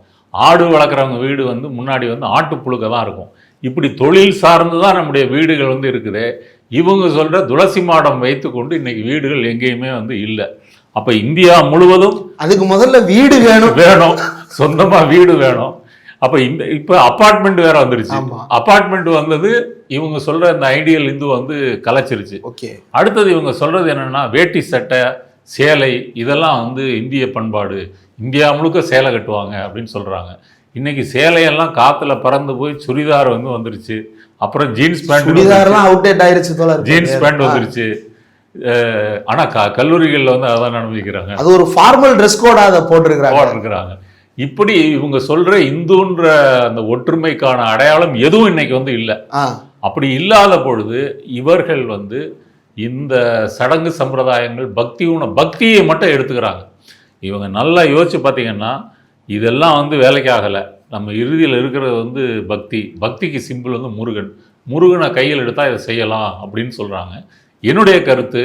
ஆடு வளர்க்குறவங்க வீடு வந்து முன்னாடி வந்து ஆட்டுப்புழுக்க தான் இருக்கும். இப்படி தொழில் சார்ந்து தான் நம்முடைய வீடுகள் வந்து இருக்குது. இவங்க சொல்கிற துளசி மாடம் வைத்துக்கொண்டு இன்னைக்கு வீடுகள் எங்கேயுமே வந்து இல்லை. அப்போ இந்தியா முழுவதும் அதுக்கு முதல்ல வீடு வேணும். வேணும். சொந்தமா வீடு வேணும். அப்ப இந்த இப்ப அபார்ட்மெண்ட் வேற வந்துருச்சு. ஆமா. அபார்ட்மெண்ட் வந்தது இவங்க சொல்ற இந்த ஐடியல் இந்து வந்து கலைச்சிருச்சு. ஓகே. அடுத்தது இவங்க சொல்றது என்னன்னா வேட்டி சட்டை சேலை இதெல்லாம் வந்து இந்திய பண்பாடு. இந்தியா முழுக்க சேலை கட்டுவாங்க அப்படின்னு சொல்றாங்க. இன்னைக்கு சேலையெல்லாம் காத்துல பறந்து போய் சுடிதார் வந்து வந்துருச்சு. அப்புறம் ஜீன்ஸ் பேண்ட் சுடிதார்லாம் அவுடேட் ஆயிருச்சு ஜீன்ஸ் பேண்ட் வந்துருச்சு. அஹ் ஆனா க- கல்லூரிகள்ல வந்து அதான் அனுபவிக்கிறாங்க அது ஒரு ஃபார்மல் ட்ரெஸ் கோடா அதை போட்டிருக்கிறாங்க. போட்டிருக்கிறாங்க. இப்படி இவங்க சொல்ற இந்துன்ற அந்த ஒற்றுமைக்கான அடையாளம் எதுவும் இன்னைக்கு வந்து இல்லை. அப்படி இல்லாத பொழுது இவர்கள் வந்து இந்த சடங்கு சம்பிரதாயங்கள் பக்தி உண பக்தியை மட்டும் எடுத்துக்கிறாங்க. இவங்க நல்லா யோசிச்சு பார்த்தீங்கன்னா இதெல்லாம் வந்து வேலைக்கு ஆகலை. நம்ம இறுதியில் இருக்கிறது வந்து பக்தி. பக்திக்கு சிம்பிள் வந்து முருகன். முருகனை கையில் எடுத்தால் இதை செய்யலாம் அப்படின்னு சொல்கிறாங்க என்னுடைய கருத்து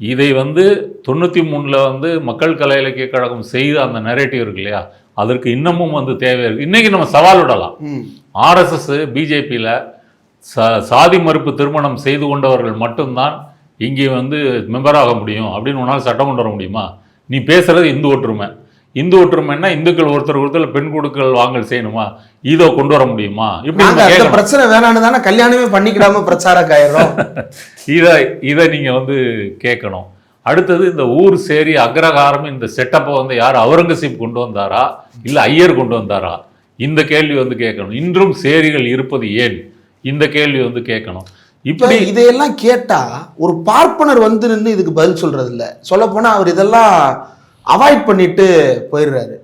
இதை வந்து தொண்ணூற்றி மூணில் வந்து மக்கள் கலை இலக்கிய கழகம் செய்த அந்த நெரேட்டிவ் இருக்கு இல்லையா? அதற்கு இன்னமும் வந்து தேவை இருக்கு. இன்னைக்கு நம்ம சவால் விடலாம். ஆர்எஸ்எஸ் பிஜேபியில் ச சாதி மறுப்பு திருமணம் செய்து கொண்டவர்கள் மட்டும்தான் இங்கே வந்து மெம்பராக முடியும் அப்படின்னு உன்னால் சட்டம் கொண்டு வர முடியுமா? நீ பேசுறது இந்து ஒற்றுமை. இந்து ஒற்றுமைன்னா இந்துக்கள் ஒருத்தர் ஒருத்தர் பெண் கொடுக்கல் வாங்கல் செய்யணுமா? இதோ கொண்டு வர முடியுமா? இப்படி. பிரச்சனை வேணான்னு தானே கல்யாணமே பண்ணிக்கிடாம பிரச்சாரம் ஆயிடுறோம். இதை இதை நீங்கள் வந்து கேட்கணும். அடுத்தது இந்த ஊர் சேரி அக்ரகாரம் இந்த செட்டப்பை வந்து யார் அவுரங்கசீப் கொண்டு வந்தாரா? இல்லை ஐயர் கொண்டு வந்தாரா? இந்த கேள்வி வந்து கேட்கணும். இன்றும் சேரிகள் இருப்பது ஏன்? இந்த கேள்வி வந்து கேட்கணும். இப்படி இதையெல்லாம் கேட்டா ஒரு பார்ப்பனர் வந்து நின்று இதுக்கு பதில் சொல்றது இல்ல சொல்ல போனா அவர் இதெல்லாம் அவாய்ட் பண்ணிட்டு போயிடுறாரு.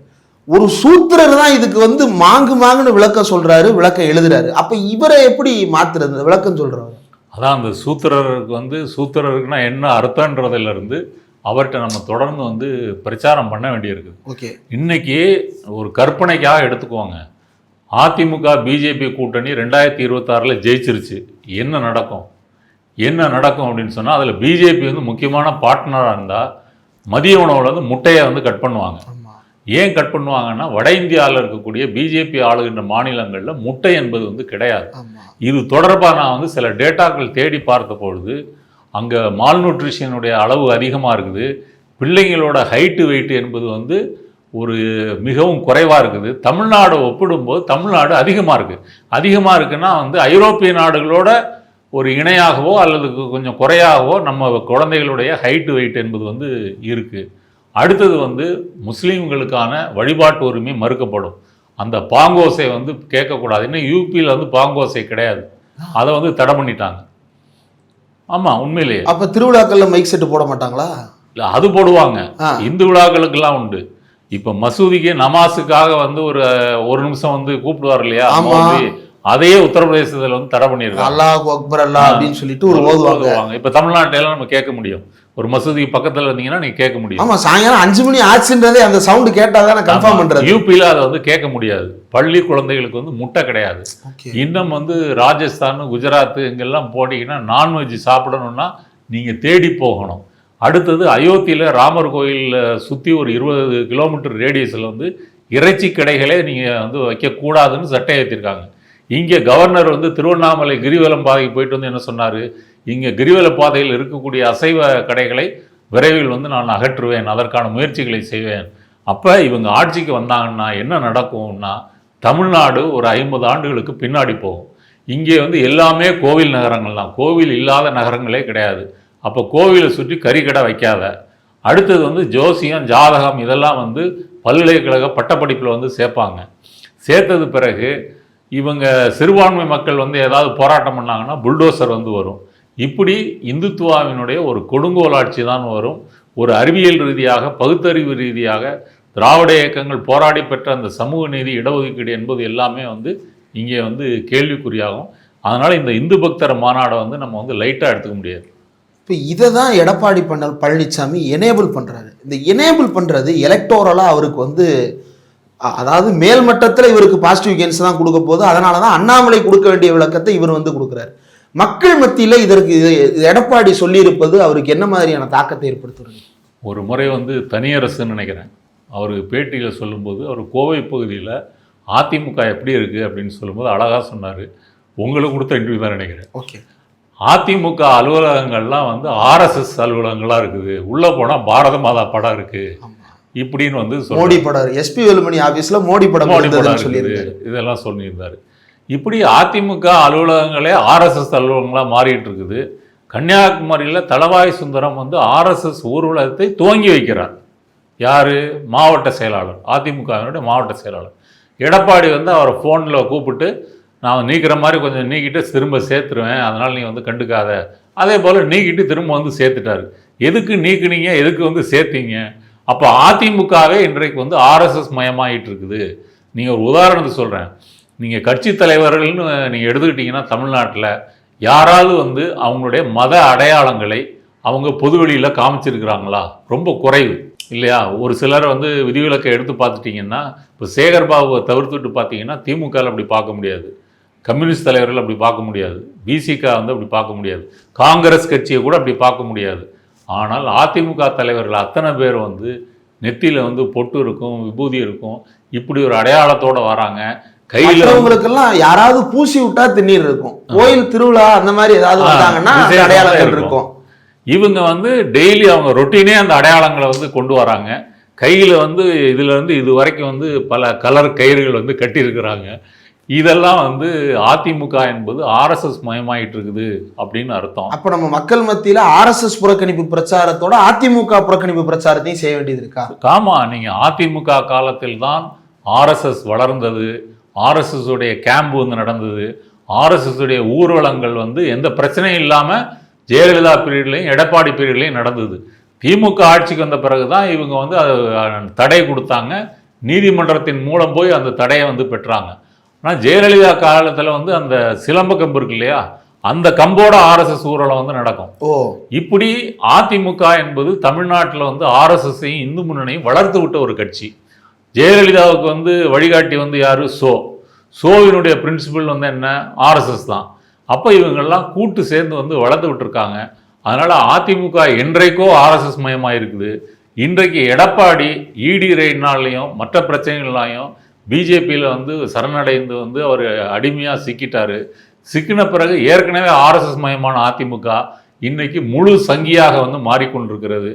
ஒரு சூத்திரர் தான் இதுக்கு வந்து மாங்கு மாங்குன்னு விளக்கம் சொல்றாரு விளக்கம் எழுதுறாரு. அப்ப இவரை எப்படி மாத்துறது விளக்கம் சொல்றவர்? அதான் அந்த சூத்திரருக்கு வந்து சூத்திரருக்குன்னா என்ன அர்த்தன்றதுல இருந்து அவர்கிட்ட நம்ம தொடர்ந்து வந்து பிரச்சாரம் பண்ண வேண்டியிருக்குது ஓகே. இன்னைக்கு ஒரு கற்பனைக்காக எடுத்துக்குவாங்க. அதிமுக பிஜேபி கூட்டணி ரெண்டாயிரத்தி இருபத்தாறில் ஜெயிச்சிருச்சு. என்ன நடக்கும்? என்ன நடக்கும் அப்படின்னு சொன்னால் அதில் பிஜேபி வந்து முக்கியமான பார்ட்னராக இருந்தால் மதிய உணவில் வந்து முட்டையை வந்து கட் பண்ணுவாங்க. ஏன் கட் பண்ணுவாங்கன்னா வட இந்தியாவில் இருக்கக்கூடிய பிஜேபி ஆளுகின்ற மாநிலங்களில் முட்டை என்பது வந்து கிடையாது. இது தொடர்பாக நான் வந்து சில டேட்டாக்கள் தேடி பார்த்த பொழுது அங்கே மால்நியூட்ரிஷனுடைய அளவு அதிகமாக இருக்குது. பிள்ளைங்களோட ஹைட்டு வெயிட் என்பது வந்து ஒரு மிகவும் குறைவாக இருக்குது. தமிழ்நாடு ஒப்பிடும்போது தமிழ்நாடு அதிகமாக இருக்குது அதிகமாக இருக்குன்னா வந்து ஐரோப்பிய நாடுகளோட ஒரு இணையாகவோ அல்லது கொஞ்சம் குறையாகவோ நம்ம குழந்தைகளுடைய ஹைட்டு வெயிட் என்பது வந்து இருக்குது அடுத்தது வந்து முஸ்லீம்களுக்கான வழிபாட்டு உரிமை மறுக்கப்படும். அந்த பாங்கோசை வந்து கேட்கக்கூடாது. இன்னும் யூபியில் வந்து பாங்கோசை கிடையாது. அதை வந்து தடை பண்ணிட்டாங்க. ஆமாம் உண்மையிலேயே. அப்ப திருவிழாக்கள்ல மைக் செட்டு போட மாட்டாங்களா? இல்லை அது போடுவாங்க. இந்து விழாக்களுக்கெல்லாம் உண்டு. இப்போ மசூதிக்கு நமாஸுக்காக வந்து ஒரு ஒரு நிமிஷம் வந்து கூப்பிடுவார் இல்லையா? அதையே உத்தரப்பிரதேசத்தில் வந்து தடை பண்ணியிருக்காங்க அல்லாஹ் அக்பர் அல்லா அப்படின்னு சொல்லிட்டு ஒரு ஓதுவாங்க இப்போ தமிழ்நாட்டில நம்ம கேட்க முடியும். ஒரு மசூதிக்கு பக்கத்தில் இருந்தீங்கன்னா நீங்க கேட்க முடியும். ஆமா சாயங்காலம் அஞ்சு மணி ஆச்சுன்றதே அந்த சவுண்ட் கேட்டாதான் கன்ஃபார்ம் பண்றது. யூபியில் அதை வந்து கேட்க முடியாது. பள்ளி குழந்தைகளுக்கு வந்து முட்டை கிடையாது. இன்னும் வந்து ராஜஸ்தான் குஜராத் இங்கெல்லாம் போனீங்கன்னா நான்வெஜ் சாப்பிடணும்னா நீங்கள் தேடி போகணும். அடுத்தது அயோத்தியில் ராமர் கோயிலில் சுற்றி ஒரு இருபது கிலோமீட்டர் ரேடியஸில் வந்து இறைச்சி கடைகளே நீங்கள் வந்து வைக்கக்கூடாதுன்னு சட்டை ஏற்றிருக்காங்க இங்கே கவர்னர் வந்து திருவண்ணாமலை கிரிவலம் பாதைக்கு போயிட்டு வந்து என்ன சொன்னார்? இங்கே கிரிவல பாதையில் இருக்கக்கூடிய அசைவ கடைகளை விரைவில் வந்து நான் அகற்றுவேன் அதற்கான முயற்சிகளை செய்வேன். அப்போ இவங்க ஆட்சிக்கு வந்தாங்கன்னா என்ன நடக்கும்னா தமிழ்நாடு ஒரு ஐம்பது ஆண்டுகளுக்கு பின்னாடி போகும். இங்கே வந்து எல்லாமே கோவில் நகரங்கள் தான். கோவில் இல்லாத நகரங்களே கிடையாது. அப்போ கோவிலை சுற்றி கறிக்கடை வைக்காத. அடுத்தது வந்து ஜோசியம் ஜாதகம் இதெல்லாம் வந்து பல்கலைக்கழக பட்டப்படிப்பில் வந்து சேர்ப்பாங்க. சேர்த்தது பிறகு இவங்க சிறுபான்மை மக்கள் வந்து ஏதாவது போராட்டம் பண்ணாங்கன்னா புல்டோசர் வந்து வரும். இப்படி இந்துத்துவாவினுடைய ஒரு கொடுங்கோலாட்சி தான் வரும். ஒரு அறிவியல் ரீதியாக பகுத்தறிவு ரீதியாக திராவிட இயக்கங்கள் போராடி பெற்ற அந்த சமூக நீதி இடஒதுக்கீடு என்பது எல்லாமே வந்து இங்கே வந்து கேள்விக்குறியாகும். அதனால் இந்த இந்து பக்தர் மாநாடை வந்து நம்ம வந்து லைட்டாக எடுத்துக்க முடியாது. இப்போ இதை தான் எடப்பாடி பண்ணல் பழனிசாமி எனேபிள் பண்றாரு. இந்த எனேபிள் பண்றது எலக்டோரலா அவருக்கு வந்து அதாவது மேல் மட்டத்துல இவருக்கு பாசிட்டிவ் கெயின்ஸ் தான் கொடுக்க போகுது. அதனால தான் அண்ணாமலை கொடுக்க வேண்டிய விளக்கத்தை இவர் வந்து கொடுக்குறாரு. மக்கள் மத்தியில இதற்கு இது இது எடப்பாடி சொல்லியிருப்பது அவருக்கு என்ன மாதிரியான தாக்கத்தை ஏற்படுத்துறது? ஒரு முறை வந்து தனியரசுன்னு நினைக்கிறேன். அவர் பேட்டியில் சொல்லும்போது அவர் கோவை பகுதியில் அதிமுக எப்படி இருக்குது அப்படின்னு சொல்லும்போது அழகாக சொன்னார். உங்களுக்கு கொடுத்த இன்டர்வியூ தான் நினைக்கிறேன். ஓகே. அதிமுக அலுவலகங்கள்லாம் வந்து ஆர்எஸ்எஸ் அலுவலகங்களாக இருக்குது. உள்ளே போனால் பாரத மாதா படம் இருக்குது இப்படின்னு வந்து. மோடி படம் எஸ்பி வேலுமணி ஆபீஸ்ல மோடி படம் மோடி படம் சொல்லியிருந்தாரு. இதெல்லாம் சொல்லியிருந்தார். இப்படி அதிமுக அலுவலகங்களே ஆர்எஸ்எஸ் அலுவலகங்களாக மாறிட்டு இருக்குது. கன்னியாகுமரியில் தளவாய் சுந்தரம் வந்து ஆர்எஸ்எஸ் ஊர்வலகத்தை துவங்கி வைக்கிறார். யார்? மாவட்ட செயலாளர். அதிமுகவினுடைய மாவட்ட செயலாளர். எடப்பாடி வந்து அவரை ஃபோனில் கூப்பிட்டு நான் நீக்கிற மாதிரி கொஞ்சம் நீக்கிட்டு திரும்ப சேர்த்துருவேன். அதனால் நீ வந்து கண்டுக்காத. அதே போல் நீக்கிட்டு திரும்ப வந்து சேர்த்துட்டாரு. எதுக்கு நீக்குனீங்க? எதுக்கு வந்து சேர்த்தீங்க? அப்போ அதிமுகவே இன்றைக்கு வந்து ஆர்எஸ்எஸ் மயமாகிட்டு இருக்குது நீங்கள் ஒரு உதாரணத்தை சொல்கிறேன் நீங்கள் கட்சி தலைவர்கள்னு நீங்கள் எடுத்துக்கிட்டிங்கன்னா தமிழ்நாட்டில் யாராவது வந்து அவங்களுடைய மத அடையாளங்களை அவங்க பொதுவெளியில் காமிச்சிருக்கிறாங்களா? ரொம்ப குறைவு. இல்லையா? ஒரு சிலர் வந்து விதிவிலக்கை எடுத்து பார்த்துட்டிங்கன்னா இப்போ சேகர் பாபுவை தவிர்த்துட்டு பார்த்தீங்கன்னா திமுகவில் அப்படி பார்க்க முடியாது. கம்யூனிஸ்ட் தலைவர்கள் அப்படி பார்க்க முடியாது. பிசிக வந்து அப்படி பார்க்க முடியாது. காங்கிரஸ் கட்சியை கூட அப்படி பார்க்க முடியாது. ஆனால் அதிமுக தலைவர்கள் அத்தனை பேர் வந்து நெத்தியில் வந்து பொட்டு இருக்கும் விபூதி இருக்கும். இப்படி ஒரு அடையாளத்தோட வராங்க. கையில் மற்றவங்களுக்கெல்லாம் யாராவது பூசி விட்டா திண்ணீர் இருக்கும். கோயில் திருவிழா அந்த மாதிரி ஏதாவது வந்தாங்கன்னா அடையாளங்கள் இருக்கும். இருக்கும். இவங்க வந்து டெய்லி அவங்க ரொட்டீனே அந்த அடையாளங்களை வந்து கொண்டு வராங்க. கையில் வந்து இதில் வந்து இது வரைக்கும் வந்து பல கலர் கயிறுகள் வந்து கட்டியிருக்கிறாங்க. இதெல்லாம் வந்து அதிமுக என்பது ஆர்எஸ்எஸ் மயமாயிட்டு இருக்குது அப்படின்னு அர்த்தம். அப்ப நம்ம மக்கள் மத்தியில ஆர்எஸ்எஸ் புறக்கணிப்பு பிரச்சாரத்தோட அதிமுக புறக்கணிப்பு பிரச்சாரத்தையும் செய்ய வேண்டியது இருக்கா? ஆமா நீங்கள் அதிமுக காலத்தில் தான் ஆர்எஸ்எஸ் வளர்ந்தது ஆர்எஸ்எஸ் உடைய கேம்ப் வந்து நடந்தது ஆர்எஸ்எஸ் உடைய ஊர்வலங்கள் வந்து எந்த பிரச்சனையும் இல்லாமல் ஜெயலலிதா பீரியட்லையும் எடப்பாடி பீரியட்லையும் நடந்தது. திமுக ஆட்சிக்கு வந்த பிறகு தான் இவங்க வந்து அது தடை கொடுத்தாங்க. நீதிமன்றத்தின் மூலம் போய் அந்த தடையை வந்து பெற்றாங்க. ஆனால் ஜெயலலிதா காலத்தில் வந்து அந்த சிலம்ப கம்பு இருக்கு இல்லையா? அந்த கம்போட ஆர்எஸ்எஸ் ஊர்வலம் வந்து நடக்கும். ஓ. இப்படி அதிமுக என்பது தமிழ்நாட்டில் வந்து ஆர்எஸ்எஸ்ஸையும் இந்து முன்னணியும் வளர்த்து விட்ட ஒரு கட்சி. ஜெயலலிதாவுக்கு வந்து வழிகாட்டி வந்து யாரு? சோ. சோவினுடைய பிரின்சிபல் வந்து என்ன? ஆர்எஸ்எஸ் தான். அப்போ இவங்கெல்லாம் கூட்டு சேர்ந்து வந்து வளர்த்து விட்டுருக்காங்க. அதனால் அதிமுக என்றைக்கோ ஆர்எஸ்எஸ் மயமாக இருக்குது இன்றைக்கு எடப்பாடி இடி ரெய்னாலையும் மற்ற பிரச்சனைகள்லையும் பிஜேபியில் வந்து சரணடைந்து வந்து அவர் அடிமையாக சிக்கிட்டார். சிக்கின பிறகு ஏற்கனவே ஆர்எஸ்எஸ் மயமான அதிமுக இன்றைக்கி முழு சங்கியாக வந்து மாறிக்கொண்டிருக்கிறது.